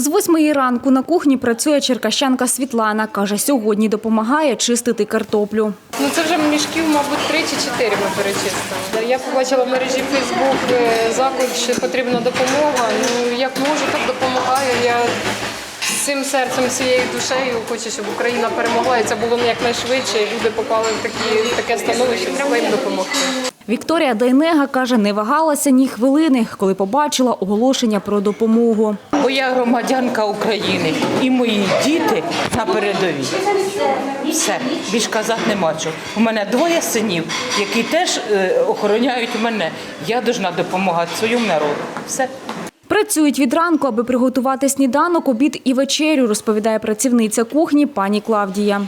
З восьмої ранку на кухні працює черкащанка Світлана. Каже, сьогодні допомагає чистити картоплю. Ну це вже мішків, мабуть, три чи чотири ми перечистили. Я побачила в мережі Фейсбук заклик, що потрібна допомога. Ну як можу, так допомагаю. Я цим серцем, цією душею хочу, щоб Україна перемогла, і це було якнайшвидше. Люди попали в такі таке становище. Треба їм допомогти. Вікторія Дайнега каже, не вагалася ні хвилини, коли побачила оголошення про допомогу. Бо я громадянка України і мої діти на передовій. Все, більш казати нема чого. У мене двоє синів, які теж е, охороняють мене. Я повинна допомагати своєму народу. Все. Працюють від ранку, аби приготувати сніданок, обід і вечерю, розповідає працівниця кухні пані Клавдія.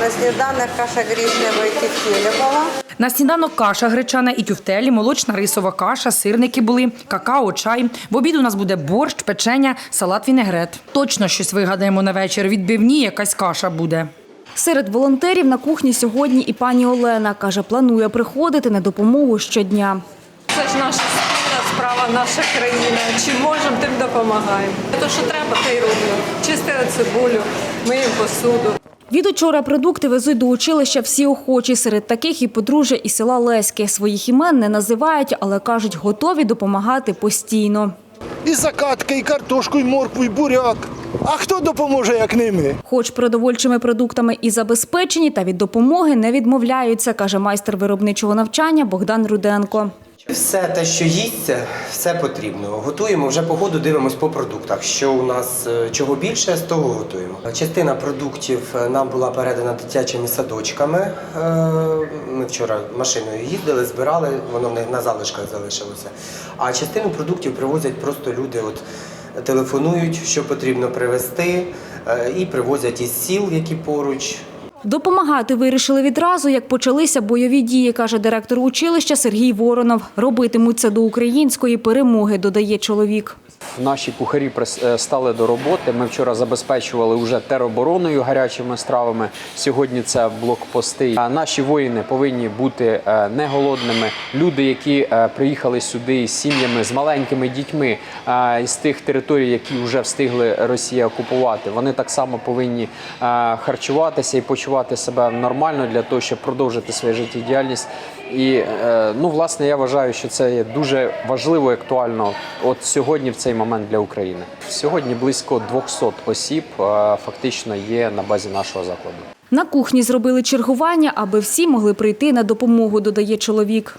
На сніданок каша гречнева і кефелевого. На сніданок каша гречана і тюфтелі, молочна рисова каша, сирники були, какао, чай. В обід у нас буде борщ, печення, салат вінегрет. Точно щось вигадаємо на вечір. Відбивні якась каша буде. Серед волонтерів на кухні сьогодні і пані Олена. Каже, планує приходити на допомогу щодня. Це ж наша спільна справа, наша країна. Чим можемо, тим допомагаємо. Те, що треба, те й роблю. Чистили цибулю, миємо посуду. Від учора продукти везуть до училища всі охочі. Серед таких і подружжя із села Леське. Своїх імен не називають, але кажуть, готові допомагати постійно. І закатки, і картошку, і моркву, і буряк. А хто допоможе, як не ми? Хоч продовольчими продуктами і забезпечені, та від допомоги не відмовляються, каже майстер виробничого навчання Богдан Руденко. Все те, що їсться, все потрібно. Готуємо вже по ходу, дивимось по продуктах. Що у нас е, чого більше, з того готуємо. Частина продуктів е, нам була передана дитячими садочками. Е, Ми вчора машиною їздили, збирали, воно в них на залишках залишилося. А частину продуктів привозять просто люди. От телефонують, що потрібно привезти, і привозять із сіл, які поруч. Допомагати вирішили відразу, як почалися бойові дії, каже директор училища Сергій Воронов. Робитимуть це до української перемоги, додає чоловік. Наші кухарі е, стали до роботи. Ми вчора забезпечували вже теробороною гарячими стравами. Сьогодні це блокпости. Наші воїни повинні бути е, не голодними. Люди, які е, приїхали сюди з сім'ями, з маленькими дітьми із тих територій, які вже встигли Росія окупувати, вони так само повинні харчуватися і почувати себе нормально для того, щоб продовжити свою життєдіяльність. І е, ну, власне, я вважаю, що це є дуже важливо і актуально от сьогодні, в цей момент для України. Сьогодні близько 200 осіб е, фактично є на базі нашого закладу. На кухні зробили чергування, аби всі могли прийти на допомогу, додає чоловік.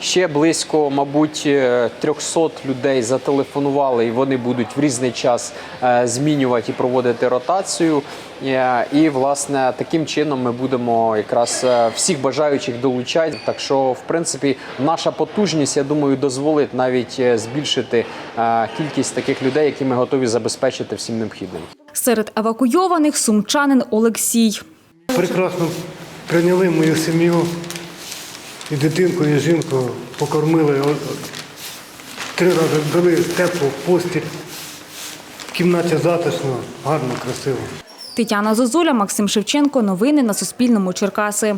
Ще близько, мабуть, е, 300 людей зателефонували, і вони будуть в різний час е, змінювати і проводити ротацію. Е, І, власне, таким чином ми будемо якраз е, всіх бажаючих долучати. Так що, в принципі, наша потужність, я думаю, дозволить навіть е, збільшити е, кількість таких людей, які ми готові забезпечити всім необхідним. Серед евакуйованих сумчанин Олексій. Прекрасно прийняли мою сім'ю і дитинку, і жінку, покормили. Три рази дали теплу постіль. В кімнаті затишно, гарно, красиво. Тетяна Зозуля, Максим Шевченко. Новини на Суспільному. Черкаси.